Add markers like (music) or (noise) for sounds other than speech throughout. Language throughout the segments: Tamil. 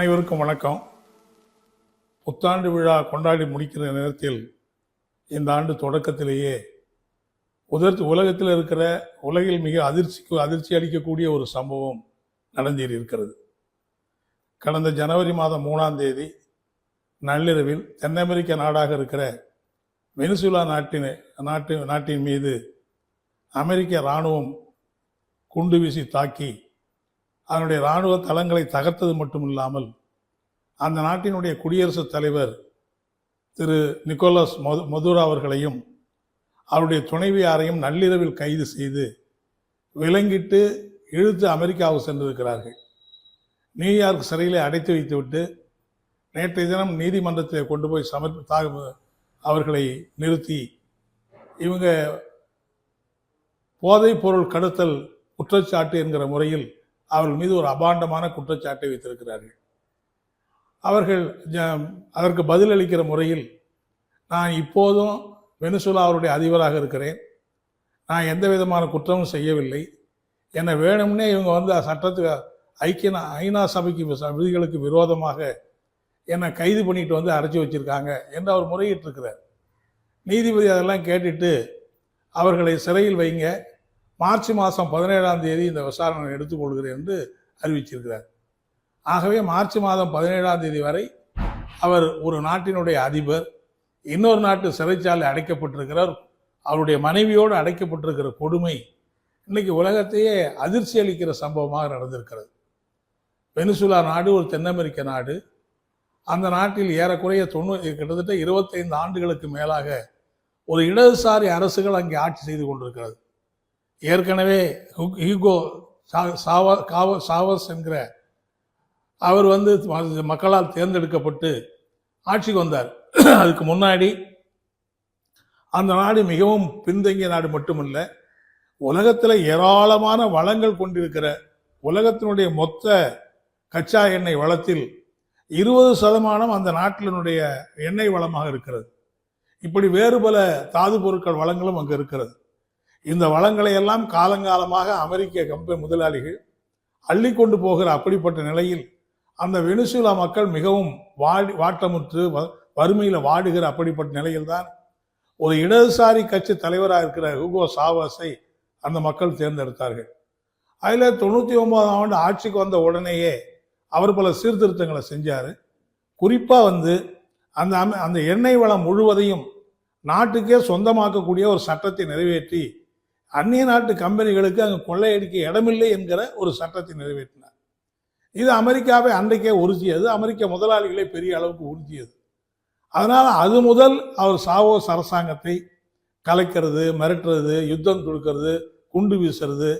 அனைவருக்கும் வணக்கம். புத்தாண்டு விழா கொண்டாடி முடிக்கிற நேரத்தில் இந்த ஆண்டு தொடக்கத்திலேயே உதர் உலகத்தில் இருக்கிற உலகில் மிக அதிர்ச்சிக்கு அதிர்ச்சி அளிக்கக்கூடிய ஒரு சம்பவம் நடந்தேறி இருக்கிறது. கடந்த ஜனவரி மாதம் மூணாம் தேதி நள்ளிரவில் தென் அமெரிக்க நாடாக இருக்கிற வெனிசுலா நாட்டின் நாட்டு நாட்டின் மீது அமெரிக்க இராணுவம் குண்டு வீசி தாக்கி அதனுடைய இராணுவ தளங்களை தகர்த்தது மட்டும் இல்லாமல் அந்த நாட்டினுடைய குடியரசுத் தலைவர் திரு நிக்கோலஸ் மது மதுரா அவர்களையும் அவருடைய துணைவியாரையும் நள்ளிரவில் கைது செய்து விலங்கிட்டு இழுத்து அமெரிக்காவுக்கு சென்றிருக்கிறார்கள். நியூயார்க் சிறையிலே அடைத்து வைத்துவிட்டு நேற்றைய தினம் நீதிமன்றத்தில் கொண்டு போய் சமர்ப்பி தா- அவர்களை நிறுத்தி இவங்க போதைப் பொருள் கடத்தல் குற்றச்சாட்டு என்கிற முறையில் அவர்கள் மீது ஒரு அபாண்டமான குற்றச்சாட்டை வைத்திருக்கிறார்கள். அவர்கள் ஜ- அதற்கு பதிலளிக்கிற முறையில் நான் இப்போதும் வெனிசுலா அவருடைய அதிபராக இருக்கிறேன். நான் எந்த விதமான குற்றமும் செய்யவில்லை. என்னை வேணும்னே இவங்க வந்து சட்டத்துக்கு ஐக்கிய ஐநா சபைக்கு விதிகளுக்கு விரோதமாக என்னை கைது பண்ணிட்டு வந்து அடைச்சி வச்சிருக்காங்க என்று அவர் முறையிட்டிருக்கிறார். நீதிபதி அதெல்லாம் கேட்டுட்டு அவர்களை சிறையில் வைங்க. மார்ச் மாதம் பதினேழாம் தேதி இந்த விசாரணை எடுத்துக்கொள்கிறேன் என்று அறிவிச்சிருக்கிறார். ஆகவே மார்ச் மாதம் பதினேழாம் தேதி வரை அவர் ஒரு நாட்டினுடைய அதிபர் இன்னொரு நாட்டு சிறைச்சாலை அடைக்கப்பட்டிருக்கிறார். அவருடைய மனைவியோடு அடைக்கப்பட்டிருக்கிற கொடுமை இன்னைக்கு உலகத்தையே அதிர்ச்சி அளிக்கிற சம்பவமாக நடந்திருக்கிறது. வெனிசுலா நாடு ஒரு தென் அமெரிக்க நாடு. அந்த நாட்டில் ஏறக்குறைய தொண்ணூறு கிட்டத்தட்ட இருபத்தைந்து ஆண்டுகளுக்கு மேலாக ஒரு இடதுசாரி அரசுகள் அங்கே ஆட்சி செய்து கொண்டிருக்கிறது. ஏற்கனவே ஹீகோ ஹியூகோ சா- சாவா காவ சாவஸ் என்கிற அவர் வந்து மக்களால் தேர்ந்தெடுக்கப்பட்டு ஆட்சிக்கு வந்தார். (clears throat) அதுக்கு முன்னாடி அந்த நாடு மிகவும் பின்தங்கிய நாடு மட்டுமல்ல உலகத்தில் ஏராளமான வளங்கள் கொண்டிருக்கிற உலகத்தினுடைய மொத்த கச்சா எண்ணெய் வளத்தில் இருபது சதமானம் அந்த நாட்டினுடைய எண்ணெய் வளமாக இருக்கிறது. இப்படி வேறு பல தாது பொருட்கள் வளங்களும் அங்கு இருக்கிறது. இந்த வளங்களை எல்லாம் காலங்காலமாக அமெரிக்க கம்பெனி முதலாளிகள் அள்ளி கொண்டு போகிற அப்படிப்பட்ட நிலையில் அந்த வெனிசுலா மக்கள் மிகவும் வாடி வாட்டமுற்று வ- வாடுகிற அப்படிப்பட்ட நிலையில்தான் ஒரு இடதுசாரி கட்சி தலைவராக இருக்கிற ஹுகோ சாவாஸை அந்த மக்கள் தேர்ந்தெடுத்தார்கள். அதில் தொண்ணூற்றி ஒன்பதாம் ஆண்டு ஆட்சிக்கு வந்த உடனேயே அவர் பல சீர்திருத்தங்களை செஞ்சார். குறிப்பாக வந்து அந்த அந்த எண்ணெய் வளம் முழுவதையும் நாட்டுக்கே சொந்தமாக்கக்கூடிய ஒரு சட்டத்தை நிறைவேற்றி அந்நிய நாட்டு கம்பெனிகளுக்கு அங்கே கொள்ளையடிக்க இடமில்லை என்கிற ஒரு சட்டத்தை நிறைவேற்றினார். இது அமெரிக்காவை அன்றைக்கே உறுதியது அமெரிக்க முதலாளிகளை பெரிய அளவுக்கு உறுதியது அதனால் அது முதல் அவர் சாவோஸ் அரசாங்கத்தை கலைக்கிறது மிரட்டுறது யுத்தம் கொடுக்கறது குண்டு வீசுறது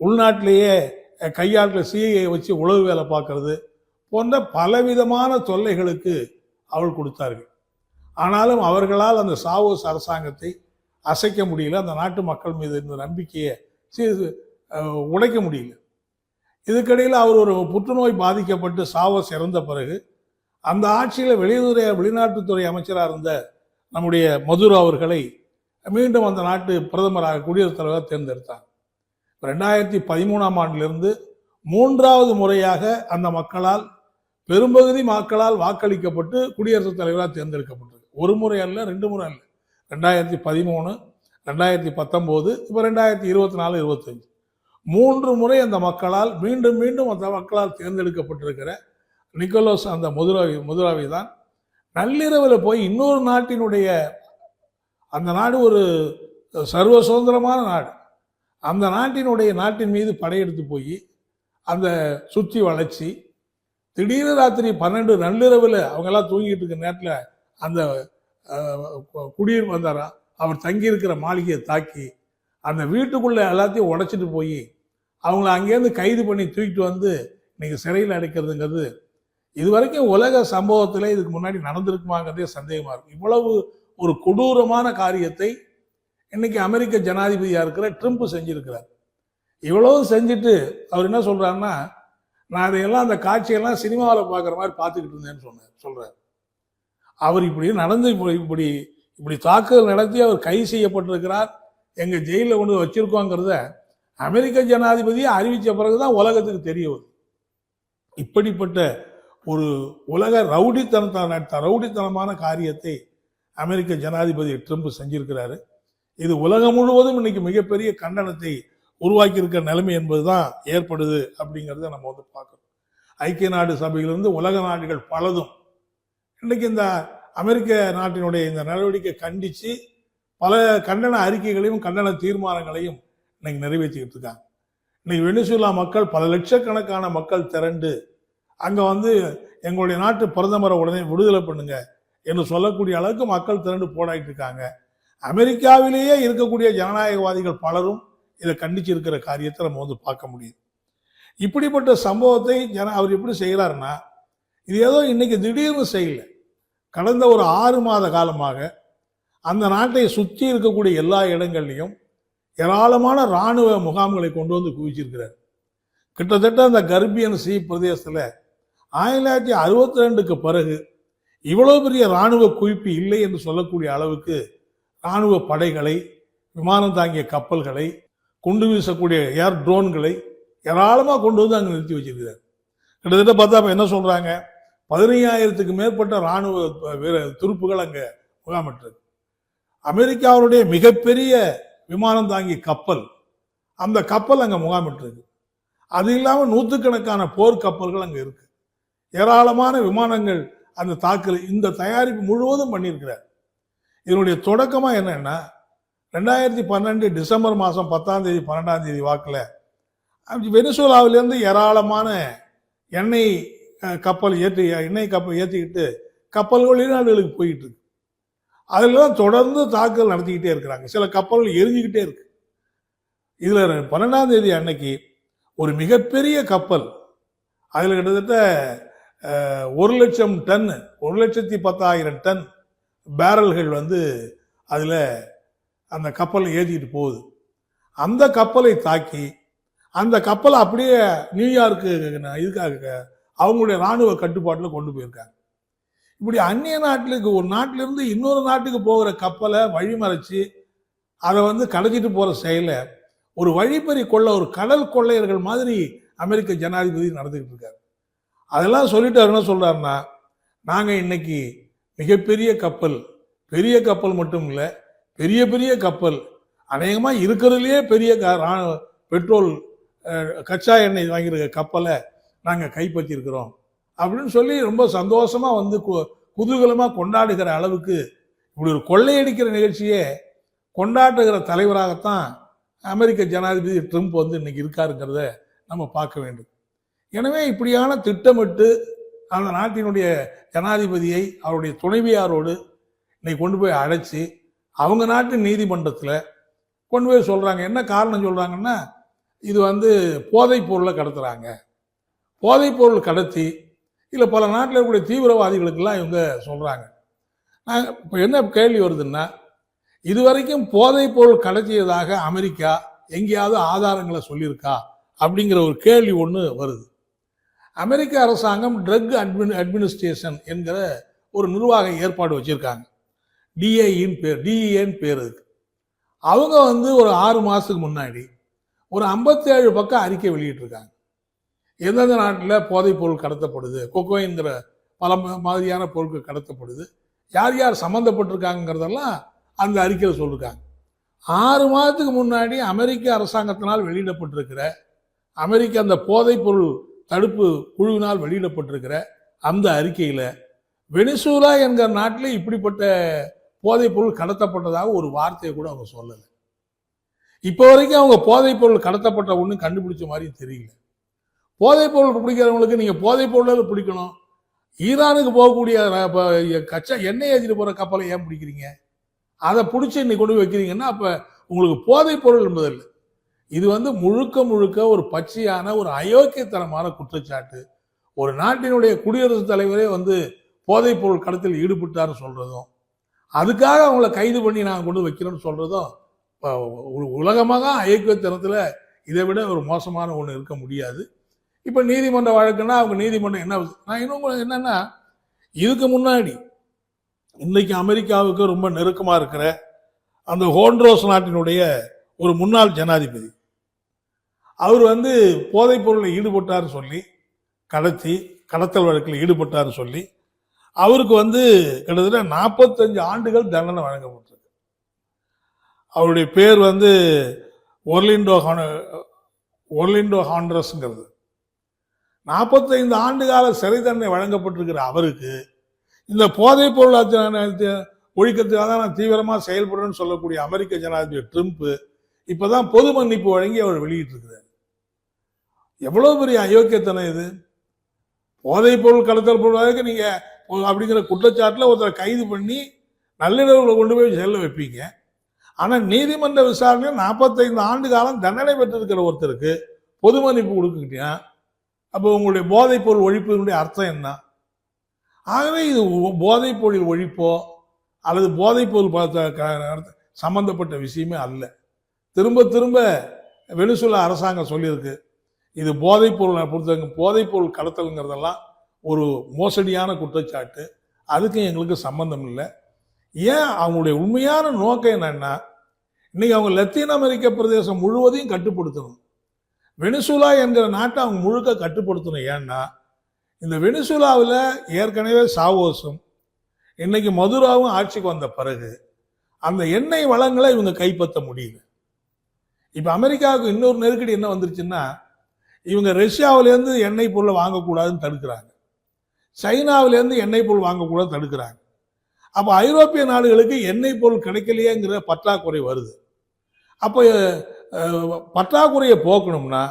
உள்நாட்டிலேயே அஹ், கையாட்டில் சிஐயை வச்சு உளவு வேலை பார்க்கறது போன்ற பலவிதமான தொல்லைகளுக்கு அவள் கொடுத்தார்கள். ஆனாலும் அவர்களால் அந்த சாவோஸ் அரசாங்கத்தை அசைக்க முடியல அந்த நாட்டு மக்கள் மீது இருந்த நம்பிக்கையை உடைக்க முடியல. இதுக்கிடையில் அவர் ஒரு புற்றுநோய் பாதிக்கப்பட்டு சாவ சிறந்த பிறகு அந்த ஆட்சியில் வெளியுறவுத்துறை வெளிநாட்டுத்துறை அமைச்சராக இருந்த நம்முடைய மதுரா அவர்களை மீண்டும் அந்த நாட்டு பிரதமராக குடியரசுத் தலைவர் தேர்ந்தெடுத்தார். ரெண்டாயிரத்தி பதிமூணாம் ஆண்டிலிருந்து மூன்றாவது முறையாக அந்த மக்களால் பெரும்பகுதி மக்களால் வாக்களிக்கப்பட்டு குடியரசுத் தலைவராக தேர்ந்தெடுக்கப்பட்டது. ஒரு முறை அல்ல ரெண்டு முறை அல்ல. ரெண்டாயிரத்தி பதிமூணு ரெண்டாயிரத்தி பத்தொம்போது இப்போ ரெண்டாயிரத்தி இருபத்தி நாலு இருபத்தஞ்சு மூன்று முறை அந்த மக்களால் மீண்டும் மீண்டும் அந்த மக்களால் தேர்ந்தெடுக்கப்பட்டிருக்கிற நிக்கோலஸ் அந்த முதுராவி முதுராவி தான். நள்ளிரவில் போய் இன்னொரு நாட்டினுடைய அந்த நாடு ஒரு சர்வ சுதந்திரமான நாடு. அந்த நாட்டினுடைய நாட்டின் மீது படையெடுத்து போய் அந்த சுற்றி வளைச்சி திடீர் ராத்திரி பன்னெண்டு நள்ளிரவில் அவங்கெல்லாம் தூங்கிட்டு இருக்க நேரத்தில் அந்த குடியிருப்பு வந்தாரா? அவர் தங்கியிருக்கிற மாளிகையை தாக்கி அந்த வீட்டுக்குள்ளே எல்லாத்தையும் உடைச்சிட்டு போய் அவங்கள அங்கேருந்து கைது பண்ணி தூக்கிட்டு வந்து இன்னைக்கு சிறையில் அடைக்கிறதுங்கிறது இது வரைக்கும் உலக சம்பவத்தில் இதுக்கு முன்னாடி நடந்திருக்குமாங்கிறதே சந்தேகமாக இருக்கும் இவ்வளவு ஒரு கொடூரமான காரியத்தை இன்னைக்கு அமெரிக்க ஜனாதிபதியாக இருக்கிற ட்ரம்ப் செஞ்சிருக்கிறார். இவ்வளவு செஞ்சுட்டு அவர் என்ன சொல்கிறாருன்னா நான் இதையெல்லாம் அந்த காட்சியெல்லாம் சினிமாவில் பார்க்குற மாதிரி பார்த்துக்கிட்டு இருந்தேன்னு சொன்னேன் சொல்கிறார் அவர் இப்படி நடந்து இப்படி இப்படி இப்படி தாக்குதல் நடத்தி அவர் கைது செய்யப்பட்டிருக்கிறார். எங்கள் ஜெயிலில் கொண்டு வச்சிருக்கோங்கிறத அமெரிக்க ஜனாதிபதியை அறிவித்த பிறகுதான் உலகத்துக்கு தெரிய வருது. இப்படிப்பட்ட ஒரு உலக ரவுடித்தனத்தான ரவுடித்தனமான காரியத்தை அமெரிக்க ஜனாதிபதி ட்ரம்ப் செஞ்சிருக்கிறாரு. இது உலகம் முழுவதும் இன்னைக்கு மிகப்பெரிய கண்டனத்தை உருவாக்கி இருக்கிற நிலைமை என்பதுதான் ஏற்படுது அப்படிங்கிறத நம்ம வந்து பார்க்கணும். ஐக்கிய நாடு சபையிலிருந்து உலக நாடுகள் பலதும் இன்றைக்கு இந்த அமெரிக்க நாட்டினுடைய இந்த நடவடிக்கை கண்டித்து பல கண்டன அறிக்கைகளையும் கண்டன தீர்மானங்களையும் இன்னைக்கு நிறைவேற்றிக்கிட்டு இருக்காங்க. இன்னைக்கு வெனிசுலா மக்கள் பல லட்சக்கணக்கான மக்கள் திரண்டு அங்கே வந்து எங்களுடைய நாட்டு பிரதமரை உடனே விடுதலை பண்ணுங்க என்று சொல்லக்கூடிய அளவுக்கு மக்கள் திரண்டு போராடிட்டு இருக்காங்க. அமெரிக்காவிலேயே இருக்கக்கூடிய ஜனநாயகவாதிகள் பலரும் இதை கண்டிச்சு இருக்கிற காரியத்தை நம்ம வந்து பார்க்க முடியுது. இப்படிப்பட்ட சம்பவத்தை ஜன அவர் எப்படி செய்கிறாருன்னா இது ஏதோ இன்னைக்கு திடீர்னு செய்யல. கடந்த ஒரு ஆறு மாத காலமாக அந்த நாட்டை சுற்றி இருக்கக்கூடிய எல்லா இடங்கள்லையும் ஏராளமான இராணுவ முகாம்களை கொண்டு வந்து குவிச்சிருக்கிறார். கிட்டத்தட்ட அந்த கர்பியன் சி பிரதேசத்தில் ஆயிரத்தி தொள்ளாயிரத்தி அறுபத்தி ரெண்டுக்கு பிறகு இவ்வளோ பெரிய இராணுவ குவிப்பு இல்லை என்று சொல்லக்கூடிய அளவுக்கு இராணுவ படைகளை விமானம் தாங்கிய கப்பல்களை குண்டு வீசக்கூடிய ஏர் ட்ரோன்களை ஏராளமாக கொண்டு வந்து அங்கே நிறுத்தி வச்சிருக்கிறார். கிட்டத்தட்ட பார்த்தா அப்போ என்ன சொல்கிறாங்க பதினையாயிரத்துக்கு மேற்பட்ட இராணுவ வீர துருப்புகள் அங்கே முகாமிட்டிருக்கு. அமெரிக்காவுடைய மிகப்பெரிய விமானம் தாங்கி கப்பல் அந்த கப்பல் அங்கே முகாமிட்டிருக்கு. அது இல்லாமல் நூற்றுக்கணக்கான போர் கப்பல்கள் அங்கே இருக்கு. ஏராளமான விமானங்கள் அந்த தாக்குதல் இந்த தயாரிப்பு முழுவதும் பண்ணியிருக்கிறார். இதனுடைய தொடக்கமாக என்னன்னா ரெண்டாயிரத்தி பன்னெண்டு டிசம்பர் மாதம் பத்தாம் தேதி பன்னெண்டாம் தேதி வாக்கில் வெனிசுலாவிலேருந்து ஏராளமான எண்ணெய் கப்பல் ஏற்றி எண்ணெய் கப்பல் ஏற்றிக்கிட்டு கப்பல்கள் வெளிநாடுகளுக்கு போயிட்டு இருக்கு அதில் தான் தொடர்ந்து தாக்குதல் நடத்திக்கிட்டே இருக்கிறாங்க. சில கப்பல்கள் எரிஞ்சுக்கிட்டே இருக்கு. இதில் பன்னெண்டாம் தேதி அன்னைக்கு ஒரு மிகப்பெரிய கப்பல் அதில் கிட்டத்தட்ட ஒரு லட்சம் டன் ஒரு லட்சத்தி பத்தாயிரம் டன் பேரல்கள் வந்து அதில் அந்த கப்பலை ஏற்றிட்டு போகுது. அந்த கப்பலை தாக்கி அந்த கப்பலை அப்படியே நியூயார்க்கு இதுக்காக அவங்களுடைய இராணுவ கட்டுப்பாட்டில் கொண்டு போயிருக்காங்க. இப்படி அந்நிய நாட்டுக்கு ஒரு நாட்டிலிருந்து இன்னொரு நாட்டுக்கு போகிற கப்பலை வழிமறைச்சு அதை வந்து கடைச்சிட்டு போகிற செயலை ஒரு வழிப்பறி கொள்ள ஒரு கடல் கொள்ளையர்கள் மாதிரி அமெரிக்க ஜனாதிபதி நடந்துக்கிட்டு இருக்கார். அதெல்லாம் சொல்லிட்டு என்ன சொல்கிறாருன்னா நாங்கள் இன்னைக்கு மிகப்பெரிய கப்பல் பெரிய கப்பல் மட்டும் இல்லை பெரிய பெரிய கப்பல் அநேகமாக இருக்கிறதுலையே பெரிய க- பெட்ரோல் கச்சா எண்ணெய் வாங்கியிருக்க கப்பலை நாங்கள் கைப்பற்றியிருக்கிறோம். அப்படின்னு சொல்லி ரொம்ப சந்தோஷமாக வந்து கு- குதூகலமாக கொண்டாடுகிற அளவுக்கு இப்படி ஒரு கொள்ளையடிக்கிற நிகழ்ச்சியே கொண்டாடுகிற தலைவராகத்தான் அமெரிக்க ஜனாதிபதி ட்ரம்ப் வந்து இன்னைக்கு இருக்காருங்கிறத நம்ம பார்க்க வேண்டும். எனவே இப்படியான திட்டமிட்டு அந்த நாட்டினுடைய ஜனாதிபதியை அவருடைய துணைவியாரோடு இன்னைக்கு கொண்டு போய் அழைச்சி அவங்க நாட்டு நீதிமன்றத்தில் கொண்டு போய் சொல்கிறாங்க என்ன காரணம் சொல்கிறாங்கன்னா இது வந்து போதைப் பொருளை கடத்துகிறாங்க போதைப் பொருள் கடத்தி இல்லை பல நாட்டில் இருக்கக்கூடிய தீவிரவாதிகளுக்கெல்லாம் இவங்க சொல்கிறாங்க நாங்கள் இப்போ என்ன கேள்வி வருதுன்னா இதுவரைக்கும் போதைப் பொருள் கடத்தியதாக அமெரிக்கா எங்கேயாவது ஆதாரங்களை சொல்லியிருக்கா? அப்படிங்கிற ஒரு கேள்வி ஒன்று வருது. அமெரிக்க அரசாங்கம் ட்ரக் அட்மின் அட்மினிஸ்ட்ரேஷன் என்கிற ஒரு நிர்வாக ஏற்பாடு வச்சுருக்காங்க. டிஏஇன் பேர் டிஇஏன்னு பேர் இருக்கு அவங்க வந்து ஒரு ஆறு மாதத்துக்கு முன்னாடி ஒரு 57 பக்கம் அறிக்கை வெளியிட்டிருக்காங்க. எந்தெந்த நாட்டில் போதைப் பொருள் கடத்தப்படுது? கொக்கோங்கிற பல ம- மாதிரியான பொருட்கள் கடத்தப்படுது. யார் யார் சம்மந்தப்பட்டிருக்காங்கிறதெல்லாம் அந்த அறிக்கையில் சொல்லியிருக்காங்க ஆறு மாதத்துக்கு முன்னாடி அமெரிக்க அரசாங்கத்தினால் வெளியிடப்பட்டிருக்கிற அமெரிக்க அந்த போதைப் பொருள் தடுப்பு குழுவினால் வெளியிடப்பட்டிருக்கிற அந்த அறிக்கையில் வெனிசூலா என்கிற நாட்டில் இப்படிப்பட்ட போதைப் பொருள் கடத்தப்பட்டதாக ஒரு வார்த்தையை கூட அவங்க சொல்லலை. இப்போ வரைக்கும் அவங்க போதைப் பொருள் கடத்தப்பட்ட ஒன்றும் கண்டுபிடிச்ச மாதிரியும் தெரியல. போதைப் பொருள் பிடிக்கிறவங்களுக்கு நீங்கள் போதைப் பொருளில் பிடிக்கணும். ஈரானுக்கு போகக்கூடிய அஹ், கச்சா எண்ணெய் ஏற்றிட்டு போகிற கப்பலை ஏன் பிடிக்கிறீங்க? அதை பிடிச்சி இன்னைக்கு கொண்டு போய் வைக்கிறீங்கன்னா அப்போ உங்களுக்கு போதைப் பொருள் என்பதில்லை. இது வந்து முழுக்க முழுக்க ஒரு பச்சையான ஒரு அயோக்கியத்தனமான குற்றச்சாட்டு. ஒரு நாட்டினுடைய குடியரசுத் தலைவரே வந்து போதைப் பொருள் கடத்தில் ஈடுபட்டார்னு சொல்கிறதும் அதுக்காக அவங்கள கைது பண்ணி நாங்கள் கொண்டு வைக்கிறோம்னு சொல்கிறதும் இப்போ உ- உலகமாக அயோக்கியத்தனத்தில் இதை விட ஒரு மோசமான ஒன்று இருக்க முடியாது. இப்போ நீதிமன்ற வழக்குன்னா அவங்க நீதிமன்றம் என்ன நான் இன்னும் என்னன்னா இதுக்கு முன்னாடி இன்னைக்கு அமெரிக்காவுக்கு ரொம்ப நெருக்கமாக இருக்கிற அந்த ஹோண்ட்ரோஸ் நாட்டினுடைய ஒரு முன்னாள் ஜனாதிபதி. அவர் வந்து போதைப் பொருளில் ஈடுபட்டார்னு சொல்லி கடத்தி கடத்தல் வழக்கில் ஈடுபட்டார்னு சொல்லி அவருக்கு வந்து கிட்டத்தட்ட நாற்பத்தஞ்சு ஆண்டுகள் தண்டனை வழங்கப்பட்டிருக்கு. அவருடைய பேர் வந்து ஒர்லிண்டோ ஒர்லிண்டோ ஹாண்ட்ரஸ்ங்கிறது. நாற்பத்தைந்து ஆண்டு கால சிறை தண்டனை வழங்கப்பட்டிருக்கிற அவருக்கு இந்த போதைப் பொருள் அச்ச- ஒழிக்கிறதுக்காக தான் நான் தீவிரமாக செயல்படுறேன்னு சொல்லக்கூடிய அமெரிக்க ஜனாதிபதி ட்ரிம்பு இப்போ தான் பொது மன்னிப்பு வழங்கி அவர் வெளியிட்டிருக்கிறார். எவ்வளோ பெரிய அயோக்கியத்தனம் இது? போதைப் பொருள் கடத்தல் பொருளாக நீங்கள் அப்படிங்கிற குற்றச்சாட்டில் ஒருத்தரை கைது பண்ணி நள்ளிரவுல கொண்டு போய் செல்ல வைப்பீங்க. ஆனால் நீதிமன்ற விசாரணையில் நாற்பத்தைந்து ஆண்டு காலம் தண்டனை பெற்றிருக்கிற ஒருத்தருக்கு பொது மன்னிப்பு கொடுக்குறீங்க அப்போ உங்களுடைய போதைப்பொருள் ஒழிப்புனுடைய ஒழிப்பினுடைய அர்த்தம் என்ன? ஆகவே இது ஒ- பொருள் ஒழிப்போ அல்லது போதைப்பொருள் பார்த்த சம்பந்தப்பட்ட விஷயமே அல்ல. திரும்ப திரும்ப வெனிசுலா அரசாங்கம் சொல்லியிருக்கு இது போதைப்பொருள் பொறுத்தவங்க போதைப்பொருள் கடத்தலுங்கிறதெல்லாம் ஒரு மோசடியான குற்றச்சாட்டு. அதுக்கும் எங்களுக்கு சம்பந்தம் இல்லை. ஏன் அவங்களுடைய உண்மையான நோக்கம் என்னன்னா இன்னைக்கு அவங்க லத்தீன் அமெரிக்க பிரதேசம் முழுவதையும் கட்டுப்படுத்தணும். வெனிசுலா என்கிற நாட்டை அவங்க முழுக்க கட்டுப்படுத்தணும். ஏன்னா இந்த வெனிசுலாவில் ஏற்கனவே சாவோஸும் இன்னைக்கு மதுராவும் ஆட்சிக்கு வந்த பிறகு அந்த எண்ணெய் வளங்களை இவங்க கைப்பற்ற முடியுது. இப்போ அமெரிக்காவுக்கு இன்னொரு நெருக்கடி என்ன வந்துருச்சுன்னா இவங்க ரஷ்யாவிலேருந்து எண்ணெய் பொருளை வாங்கக்கூடாதுன்னு தடுக்கிறாங்க. சைனாவிலேருந்து எண்ணெய் பொருள் வாங்கக்கூடாது தடுக்கிறாங்க. அப்போ ஐரோப்பிய நாடுகளுக்கு எண்ணெய் பொருள் கிடைக்கலையேங்கிற பற்றாக்குறை வருது. அப்போ பற்றாக்குறையை போக்கணும்னா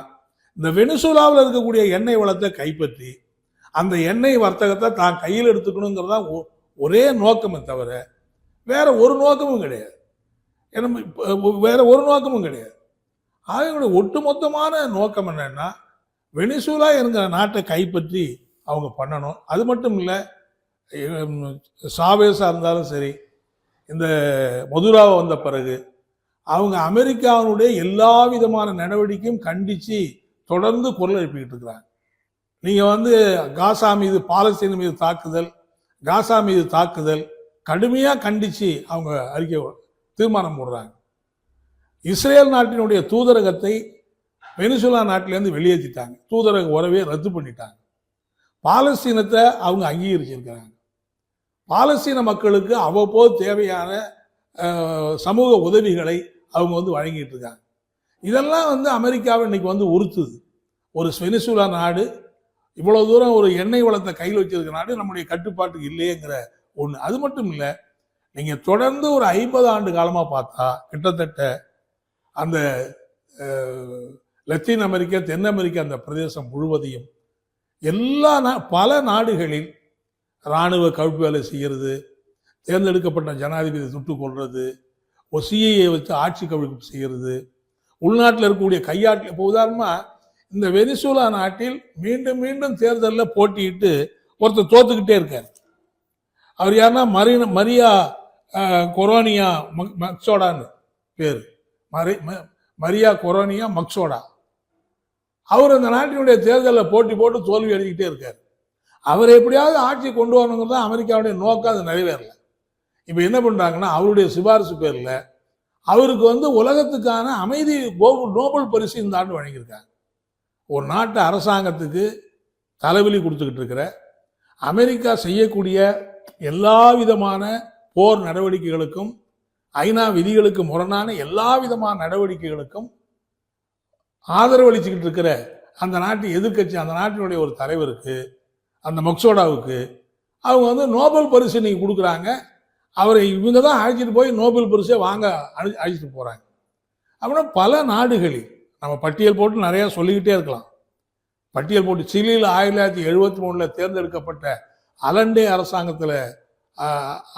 இந்த வெனிசுலாவில் இருக்கக்கூடிய எண்ணெய் வளத்தை கைப்பற்றி அந்த எண்ணெய் வர்த்தகத்தை தான் கையில் எடுத்துக்கணுங்கிறது தான் ஒ- ஒரே நோக்கமே தவிர வேற ஒரு நோக்கமும் கிடையாது. ஏன்னா வேற ஒரு நோக்கமும் கிடையாது. அவங்களுடைய ஒட்டுமொத்தமான நோக்கம் என்னன்னா வெனிசூலா என்கிற நாட்டை கைப்பற்றி அவங்க பண்ணணும். அது மட்டும் இல்லை சாவேஸாக இருந்தாலும் சரி இந்த மதுராவை வந்த பிறகு அவங்க அமெரிக்காவினுடைய எல்லா விதமான நடவடிக்கையும் கண்டித்து தொடர்ந்து குரல் எழுப்பிக்கிட்டு இருக்கிறாங்க நீங்கள் வந்து காசா மீது பாலஸ்தீன் மீது தாக்குதல் காசா மீது தாக்குதல் கடுமையாக கண்டித்து அவங்க அறிக்கை தீர்மானம் போடுறாங்க. இஸ்ரேல் நாட்டினுடைய தூதரகத்தை வெனிசுலா நாட்டிலேருந்து வெளியேற்றிட்டாங்க. தூதரக உறவே ரத்து பண்ணிட்டாங்க. பாலஸ்தீனத்தை அவங்க அங்கீகரிச்சிருக்கிறாங்க. பாலஸ்தீன மக்களுக்கு அவ்வப்போது தேவையான சமூக உதவிகளை அவங்க வந்து வழங்கிட்டு இருக்காங்க. இதெல்லாம் வந்து அமெரிக்காவை இன்னைக்கு வந்து உறுத்துது. ஒரு வெனிசுலா நாடு இவ்வளோ தூரம் ஒரு எண்ணெய் வளத்தை கையில் வச்சிருக்க நாடு நம்முடைய கட்டுப்பாட்டுக்கு இல்லையேங்கிற ஒன்று அது மட்டும் இல்லை நீங்கள் தொடர்ந்து ஒரு ஐம்பது ஆண்டு காலமாக பார்த்தா கிட்டத்தட்ட அந்த லத்தீன் அமெரிக்கா தென் அமெரிக்கா அந்த பிரதேசம் முழுவதையும் எல்லா நா- பல நாடுகளில் இராணுவ கவிழ்ப்பு வேலை செய்கிறது தேர்ந்தெடுக்கப்பட்ட ஜனாதிபதி சுட்டுக் கொள்வது ஒரு வச்சு ஆட்சி கவிழ்ப்பு செய்கிறது உள்நாட்டில் இருக்கக்கூடிய கையாட்டில் இப்போ உதாரணமாக இந்த வெனிசுலா நாட்டில் மீண்டும் மீண்டும் தேர்தலில் போட்டியிட்டு ஒருத்தர் தோத்துக்கிட்டே இருக்கார். அவர் யாருன்னா மரின மரியா கொரோனியா மக்- மக்சோடான்னு பேர். மரி ம- மரியா கொரோனியா மக்சோடா. அவர் அந்த நாட்டினுடைய தேர்தலில் போட்டி போட்டு தோல்வி அடைஞ்சிக்கிட்டே இருக்கார். அவர் எப்படியாவது ஆட்சி கொண்டு வரணுங்கிறது தான் அமெரிக்காவுடைய நோக்கம் அது நிறைவேறல. இப்போ என்ன பண்ணுறாங்கன்னா அவருடைய சிபாரிசு பேரில் அவருக்கு வந்து உலகத்துக்கான அமைதி நோபல் பரிசு இந்த ஆண்டு வழங்கியிருக்காங்க. ஒரு நாட்டு அரசாங்கத்துக்கு தலைவலி கொடுத்துக்கிட்டு இருக்கிற அமெரிக்கா செய்யக்கூடிய எல்லா விதமான போர் நடவடிக்கைகளுக்கும் ஐநா விதிகளுக்கு முரணான எல்லா விதமான நடவடிக்கைகளுக்கும் ஆதரவளிச்சுக்கிட்டு இருக்கிற அந்த நாட்டு எதிர்க்கட்சி அந்த நாட்டினுடைய ஒரு தலைவருக்கு அந்த மக்சோடாவுக்கு அவங்க வந்து நோபல் பரிசு இன்னைக்கு கொடுக்குறாங்க. அவரை இவங்க தான் அழைச்சிட்டு போய் நோபல் பரிசை வாங்க அழை அழைச்சிட்டு போகிறாங்க அப்படின்னா பல நாடுகளில் நம்ம பட்டியல் போட்டு நிறையா சொல்லிக்கிட்டே இருக்கலாம். பட்டியல் போட்டு சிலியில் ஆயிரத்தி தொள்ளாயிரத்தி எழுபத்தி மூணில் தேர்ந்தெடுக்கப்பட்ட அலண்டே அரசாங்கத்தில்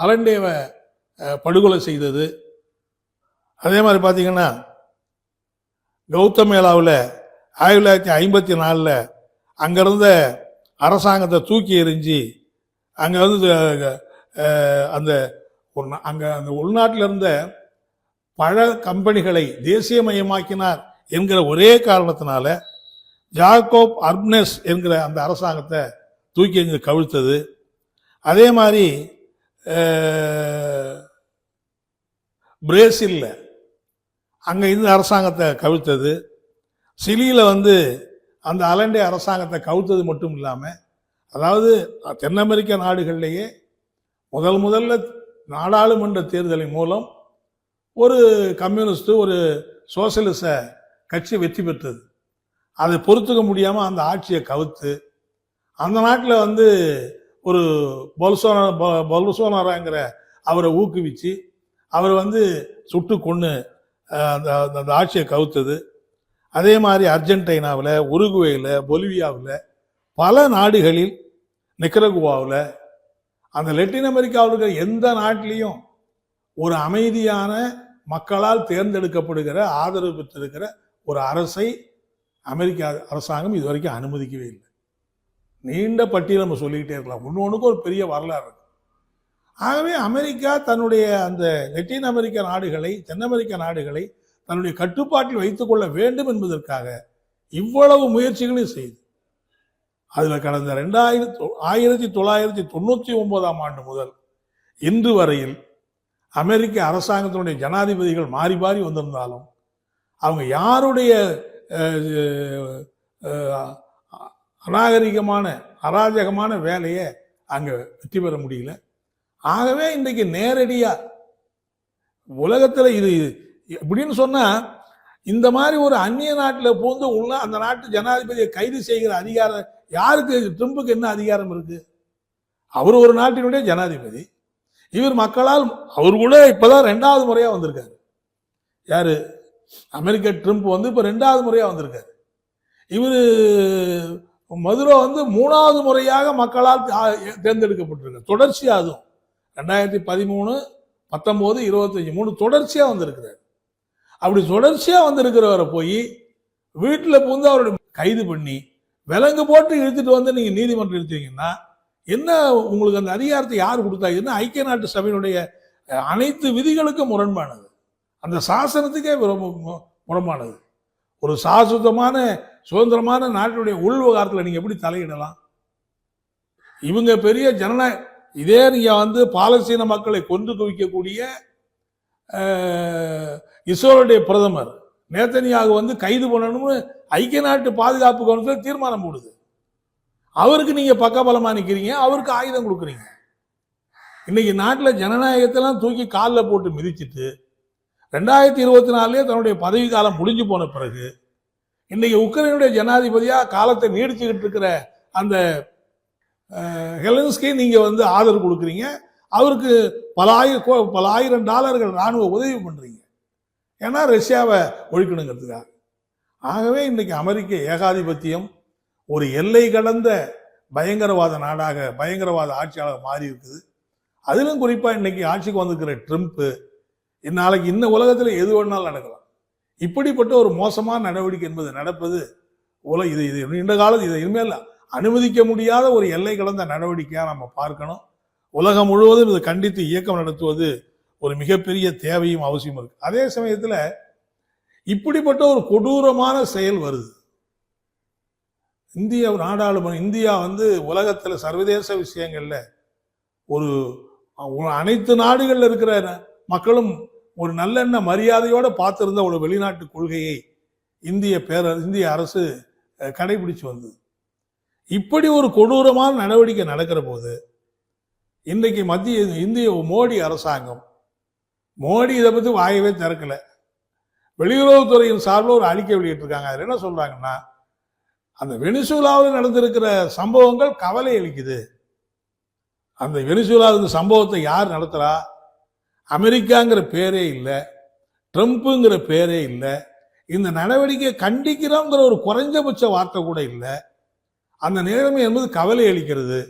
அலண்டேவை படுகொலை செய்தது. அதே மாதிரி பார்த்தீங்கன்னா கௌதமேலாவில் ஆயிரத்தி தொள்ளாயிரத்தி ஐம்பத்தி நாலில் அங்கேருந்த அரசாங்கத்தை தூக்கி எறிஞ்சு அங்கே வந்து அந்த ஒரு அங்கே அந்த உள்நாட்டில் இருந்த பல கம்பெனிகளை தேசியமயமாக்கினார் என்கிற ஒரே காரணத்தினால ஜாக்கோப் அர்ப்னஸ் என்கிற அந்த அரசாங்கத்தை தூக்கி எங்க கவிழ்த்தது. அதே மாதிரி பிரேசிலில் அங்கே இந்த அரசாங்கத்தை கவிழ்த்தது. சிலியில் வந்து அந்த அலண்டே அரசாங்கத்தை கவிழ்த்தது மட்டும் இல்லாமல் அதாவது தென் அமெரிக்க நாடுகள்லேயே முதல் முதல்ல நாடாளுமன்ற தேர்தலின் மூலம் ஒரு கம்யூனிஸ்ட் ஒரு சோசியலிச கட்சி வெற்றி பெற்றது. அதை பொறுத்துக்க முடியாமல் அந்த ஆட்சியை கவுத்து அந்த நாட்டில் வந்து ஒரு பொல்சோனா பொல்சோனாராங்கிற அவரை ஊக்குவிச்சு அவர் வந்து சுட்டு கொன்று அந்த அந்த ஆட்சியை கவுத்தது. அதே மாதிரி அர்ஜென்டினாவில் உருகுவேயில் பொலிவியாவில் பல நாடுகளில் நிக்கரகுவாவில் அந்த லெட்டின் அமெரிக்காவில் இருக்கிற எந்த நாட்டிலையும் ஒரு அமைதியான மக்களால் தேர்ந்தெடுக்கப்படுகிற ஆதரவு பெற்றிருக்கிற ஒரு அரசை அமெரிக்க அரசாங்கம் இதுவரைக்கும் அனுமதிக்கவே இல்லை. நீண்ட பட்டியல் நம்ம சொல்லிக்கிட்டே இருக்கலாம். ஒன்று ஒரு பெரிய வரலாறு இருக்கு. ஆகவே அமெரிக்கா தன்னுடைய அந்த லெட்டின் அமெரிக்க நாடுகளை தென் அமெரிக்க நாடுகளை தன்னுடைய கட்டுப்பாட்டில் வைத்துக்கொள்ள வேண்டும் என்பதற்காக இவ்வளவு முயற்சிகளையும் செய்து அதில் கடந்த ரெண்டாயிரத்து ஆயிரத்தி தொள்ளாயிரத்தி தொண்ணூற்றி ஒன்பதாம் ஆண்டு முதல் இன்று வரையில் அமெரிக்க அரசாங்கத்தினுடைய ஜனாதிபதிகள் மாறி மாறி வந்திருந்தாலும் அவங்க யாருடைய அநாகரிகமான அராஜகமான வேலையை அங்கே வெற்றி பெற முடியல. ஆகவே இன்றைக்கு நேரடியாக உலகத்தில் இது இப்படின்னு சொன்னால் இந்த மாதிரி ஒரு அந்நிய நாட்டில் பூந்து உள்ள அந்த நாட்டு ஜனாதிபதியை கைது செய்கிற அதிகார யாருக்கு ட்ரம்புக்கு என்ன அதிகாரம் இருக்கு? அவர் ஒரு நாட்டினுடைய ஜனாதிபதி. இவர் மக்களால் அவர் கூட இப்பதான் ரெண்டாவது முறையா வந்திருக்காரு. யாரு? அமெரிக்க ட்ரம்ப் வந்து இப்ப ரெண்டாவது முறையா வந்திருக்காரு. இவர் மதுரை வந்து மூணாவது முறையாக மக்களால் தேர்ந்தெடுக்கப்பட்டிருக்கு தேர்ந்தெடுக்கப்பட்டிருக்கார். அதுவும். ரெண்டாயிரத்தி பதிமூணு பத்தொம்போது இருபத்தஞ்சு மூணு தொடர்ச்சியாக வந்திருக்கிறார். அப்படி தொடர்ச்சியாக வந்திருக்கிறவரை போய் வீட்டில் புகுந்து அவருடைய கைது பண்ணி விலங்கு போட்டு இழுத்துட்டு வந்து நீங்கள் நீதிமன்றம் இழுத்தீங்கன்னா என்ன உங்களுக்கு அந்த அதிகாரத்தை யார் கொடுத்தா? என்ன ஐக்கிய நாட்டு சபையினுடைய அனைத்து விதிகளுக்கும் முரண்பானது. அந்த சாசனத்துக்கே ரொம்ப முரண்பானது. ஒரு சாசுத்தமான சுதந்திரமான நாட்டினுடைய உள் விவகாரத்தில் நீங்கள் எப்படி தலையிடலாம்? இவங்க பெரிய ஜனநாயக இதே நீங்கள் வந்து பாலஸ்தீன மக்களை கொன்று குவிக்கக்கூடிய இஸ்ரோலுடைய பிரதமர் நேத்தனியாக வந்து கைது பண்ணணும்னு ஐக்கிய நாட்டு பாதுகாப்பு கவுன்சில் தீர்மானம் போடுது. அவருக்கு நீங்க பக்கபலமா நிற்கிறீங்க அவருக்கு ஆயுதம் கொடுக்குறீங்க. இன்னைக்கு நாட்டில் ஜனநாயகத்தெல்லாம் தூக்கி காலில் போட்டு மிதிச்சிட்டு ரெண்டாயிரத்தி இருபத்தி நாலுலேயே தன்னுடைய பதவி காலம் முடிஞ்சு போன பிறகு இன்னைக்கு உக்ரைனுடைய ஜனாதிபதியாக காலத்தை நீடிச்சுக்கிட்டு இருக்கிற அந்த ஹெலன்ஸ்கே நீங்கள் வந்து ஆதரவு கொடுக்குறீங்க. அவருக்கு பல ஆயிரம் கோ- பல ஆயிரம் டாலர்கள் ராணுவ உதவி பண்ணுறீங்க ஏன்னா ரஷ்யாவை ஒழிக்கணுங்கிறதுக்காக. ஆகவே இன்றைக்கி அமெரிக்க ஏகாதிபத்தியம் ஒரு எல்லை கடந்த பயங்கரவாத நாடாக பயங்கரவாத ஆட்சியாளர் மாறி இருக்குது அதிலும் குறிப்பாக இன்னைக்கு ஆட்சிக்கு வந்திருக்கிற ட்ரம்ப்பு இந்நாளைக்கு இந்த உலகத்தில் எது வேணாலும் நடக்கலாம். இப்படிப்பட்ட ஒரு மோசமான நடவடிக்கை என்பது நடப்பது உல இது இது நீண்ட காலம் இதை இனிமேல் அனுமதிக்க முடியாத ஒரு எல்லை கடந்த நடவடிக்கையாக நம்ம பார்க்கணும். உலகம் முழுவதும் இதை கண்டித்து இயக்கம் நடத்துவது ஒரு மிகப்பெரிய தேவையும் அவசியம் இருக்கு. அதே சமயத்தில் இப்படிப்பட்ட ஒரு கொடூரமான செயல் வருது. இந்திய நாடாளுமன்றம் இந்தியா வந்து உலகத்தில் சர்வதேச விஷயங்களில் ஒரு அனைத்து நாடுகளில் இருக்கிற மக்களும் ஒரு நல்லெண்ண மரியாதையோடு பார்த்திருந்த ஒரு வெளிநாட்டு கொள்கையை இந்திய பேர இந்திய அரசு கடைபிடிச்சு வந்தது. இப்படி ஒரு கொடூரமான நடவடிக்கை நடக்கிற போது இன்றைக்கு மத்திய இந்திய மோடி அரசாங்கம் மோடி இதை பற்றி வாயவே திறக்கல. வெளியுறவுத்துறையின் சார்பில் ஒரு அறிக்கை வெளியிட்டிருக்காங்க. அதில் என்ன சொல்கிறாங்கன்னா அந்த வெனிசூலாவில் நடந்திருக்கிற சம்பவங்கள் கவலை அளிக்குது. அந்த வெனிசுலாவில் சம்பவத்தை யார் நடத்துகிறா அமெரிக்காங்கிற பேரே இல்லை. ட்ரம்ப்புங்கிற பேரே இல்லை. இந்த நடவடிக்கையை கண்டிக்கிறோங்கிற ஒரு குறைஞ்சபட்ச வார்த்தை கூட இல்லை. அந்த நிலைமை என்பது கவலை அளிக்கிறது.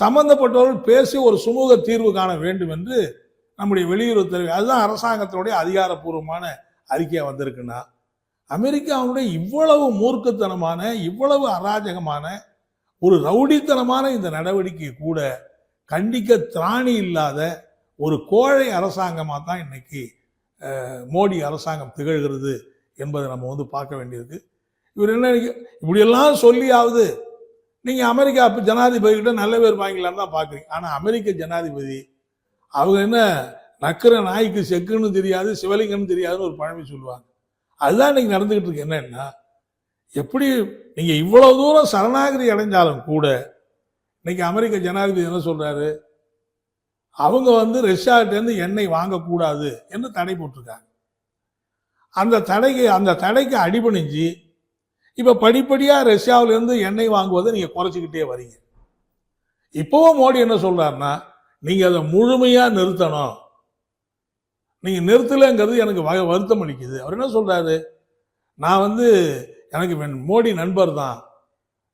சம்பந்தப்பட்டவர்கள் பேசி ஒரு சுமூக தீர்வு காண வேண்டும் என்று நம்முடைய வெளியுறவுத்துறை அதுதான் அரசாங்கத்தினுடைய அதிகாரப்பூர்வமான அறிக்கையாக வந்திருக்குன்னா அமெரிக்காவுடைய இவ்வளவு மூர்க்கத்தனமான இவ்வளவு அராஜகமான ஒரு ரவுடித்தனமான இந்த நடவடிக்கை கூட கண்டிக்க திராணி இல்லாத ஒரு கோழை அரசாங்கமாக தான் இன்னைக்கு மோடி அரசாங்கம் திகழ்கிறது என்பதை நம்ம வந்து பார்க்க வேண்டியிருக்கு. இவர் என்ன இப்படியெல்லாம் சொல்லியாவது நீங்கள் அமெரிக்கா ஜனாதிபதி கிட்ட நல்ல பேர் வாங்கிக்கலாம்னு தான் பார்க்குறீங்க. ஆனால் அமெரிக்க ஜனாதிபதி அவங்க என்ன நக்கிற நாய்க்கு செக்குன்னு தெரியாது சிவலிங்கம்னு தெரியாதுன்னு ஒரு பழமொழி சொல்லுவாங்க. அதுதான் இன்னைக்கு நடந்துகிட்டு இருக்கு. என்னன்னா எப்படி நீங்கள் இவ்வளோ தூரம் சரணாகதி அடைஞ்சாலும் கூட இன்னைக்கு அமெரிக்க ஜனாதிபதி என்ன சொல்கிறாரு அவங்க வந்து ரஷ்யாகிட்டேருந்து எண்ணெய் வாங்கக்கூடாது என்று தடை போட்டிருக்காங்க. அந்த தடைக்கு அந்த தடைக்கு அடிபணிஞ்சு இப்போ படிப்படியாக ரஷ்யாவிலேருந்து எண்ணெய் வாங்குவதை நீங்கள் குறைச்சிக்கிட்டே வரீங்க. இப்போவும் மோடி என்ன சொல்கிறாருன்னா நீங்கள் அதை முழுமையாக நிறுத்தணும். நீங்கள் நிறுத்தலைங்கிறது எனக்கு வ- வருத்தம் அளிக்குது. அவர் என்ன சொல்கிறாரு நான் வந்து எனக்கு வென்- மோடி நண்பர் தான்.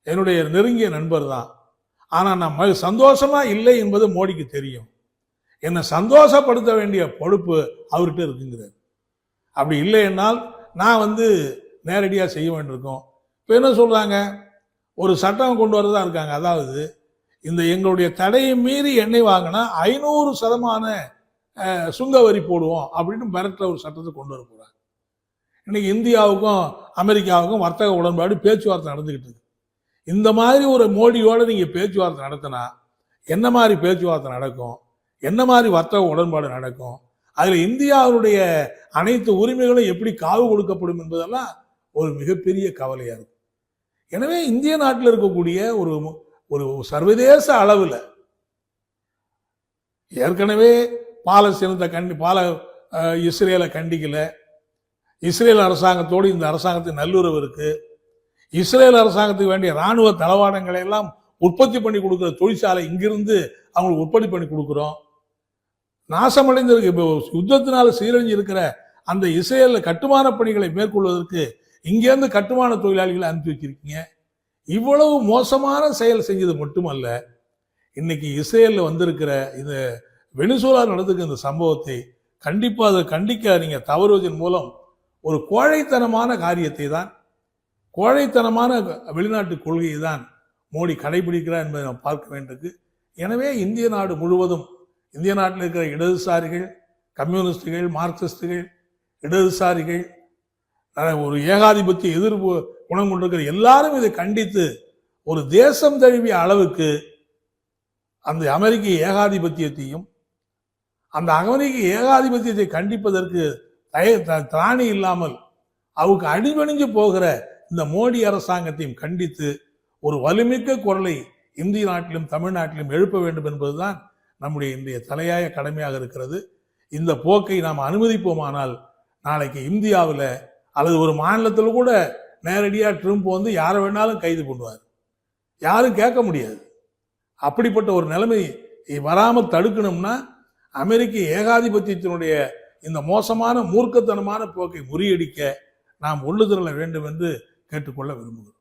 என்னுடைய நெருங்கிய நண்பர் தான். ஆனால் நான் ம- சந்தோஷமாக இல்லை என்பது மோடிக்கு தெரியும். என்னை சந்தோஷப்படுத்த வேண்டிய பொறுப்பு அவர்கிட்ட இருக்குங்கிறார். அப்படி இல்லை என்னால் நான் வந்து நேரடியாக செய்ய வேண்டியிருக்கும். இப்போ என்ன சொல்கிறாங்க ஒரு சட்டம் கொண்டு வரதா இருக்காங்க. அதாவது இந்த எங்களுடைய தடையை மீறி எண்ணெய் வாங்கினா ஐநூறு சதமான சுங்க வரி போடுவோம் அப்படின்னு மிரட்டுற ஒரு சட்டத்தை கொண்டு வர போறாங்க. இன்னைக்கு இந்தியாவுக்கும் அமெரிக்காவுக்கும் வர்த்தக உடன்பாடு பேச்சுவார்த்தை நடந்துகிட்டு இருக்கு. இந்த மாதிரி ஒரு மோடியோட நீங்க பேச்சுவார்த்தை நடத்தினா என்ன மாதிரி பேச்சுவார்த்தை நடக்கும்? என்ன மாதிரி வர்த்தக உடன்பாடு நடக்கும்? அதில் இந்தியாவுடைய அனைத்து உரிமைகளும் எப்படி காவு கொடுக்கப்படும் என்பதெல்லாம் ஒரு மிகப்பெரிய கவலையாக இருக்கு. எனவே இந்திய நாட்டில் இருக்கக்கூடிய ஒரு ஒரு சர்வதேச அளவில் ஏற்கனவே பாலஸ்தீனத்தை கண்டி பால இஸ்ரேலை கண்டிக்கல. இஸ்ரேல் அரசாங்கத்தோடு இந்த அரசாங்கத்துக்கு நல்லுறவு இருக்கு. இஸ்ரேல் அரசாங்கத்துக்கு வேண்டிய ராணுவ தளவாடங்களை எல்லாம் உற்பத்தி பண்ணி கொடுக்குற தொழிற்சாலை இங்கிருந்து அவங்களுக்கு உற்பத்தி பண்ணி கொடுக்குறோம். நாசமடைந்திருக்கு. இப்போ யுத்தத்தினால சீரழிஞ்சு இருக்கிற அந்த இஸ்ரேலில் கட்டுமான பணிகளை மேற்கொள்வதற்கு இங்கேருந்து கட்டுமான தொழிலாளிகளை அனுப்பி வச்சிருக்கீங்க. இவ்வளவு மோசமான செயல் செஞ்சது மட்டுமல்ல இன்னைக்கு இஸ்ரேலில் வந்திருக்கிற இந்த வெனிசோலா நடந்துக்கிற இந்த சம்பவத்தை கண்டிப்பாக அதை கண்டிக்க நீங்கள் தவறுவதன் மூலம் ஒரு கோழைத்தனமான காரியத்தை தான் கோழைத்தனமான வெளிநாட்டு கொள்கையை தான் மோடி கடைபிடிக்கிறார் என்பதை நாம் பார்க்க வேண்டியிருக்கு. எனவே இந்திய நாடு முழுவதும் இந்திய நாட்டில் இருக்கிற இடதுசாரிகள் கம்யூனிஸ்டுகள் மார்க்சிஸ்டுகள் இடதுசாரிகள் ஒரு ஏகாதிபத்திய எதிர்ப்பு குணம் கொண்டிருக்கிற எல்லாரும் இதை கண்டித்து ஒரு தேசம் தழுவிய அளவுக்கு அந்த அமெரிக்க ஏகாதிபத்தியத்தையும் அந்த அமெரிக்க ஏகாதிபத்தியத்தை கண்டிப்பதற்கு தய- த- திராணி இல்லாமல் அவருக்கு அடிபணிஞ்சு போகிற இந்த மோடி அரசாங்கத்தையும் கண்டித்து ஒரு வலுமிக்க குரலை இந்திய நாட்டிலும் தமிழ்நாட்டிலும் எழுப்ப வேண்டும் என்பதுதான் நம்முடைய இன்றைய தலையாய கடமையாக இருக்கிறது. இந்த போக்கை நாம் அனுமதிப்போமானால் நாளைக்கு இந்தியாவில் அல்லது ஒரு மாநிலத்தில் கூட நேரடியாக ட்ரம்ப் வந்து யாரை வேணாலும் கைது பண்ணுவார். யாரும் கேட்க முடியாது. அப்படிப்பட்ட ஒரு நிலைமை வராமல் தடுக்கணும்னா அமெரிக்க ஏகாதிபத்தியத்தினுடைய இந்த மோசமான மூர்க்கத்தனமான போக்கை முறியடிக்க நாம் ஒன்று திரள வேண்டும் என்று கேட்டுக்கொள்ள விரும்புகிறோம்.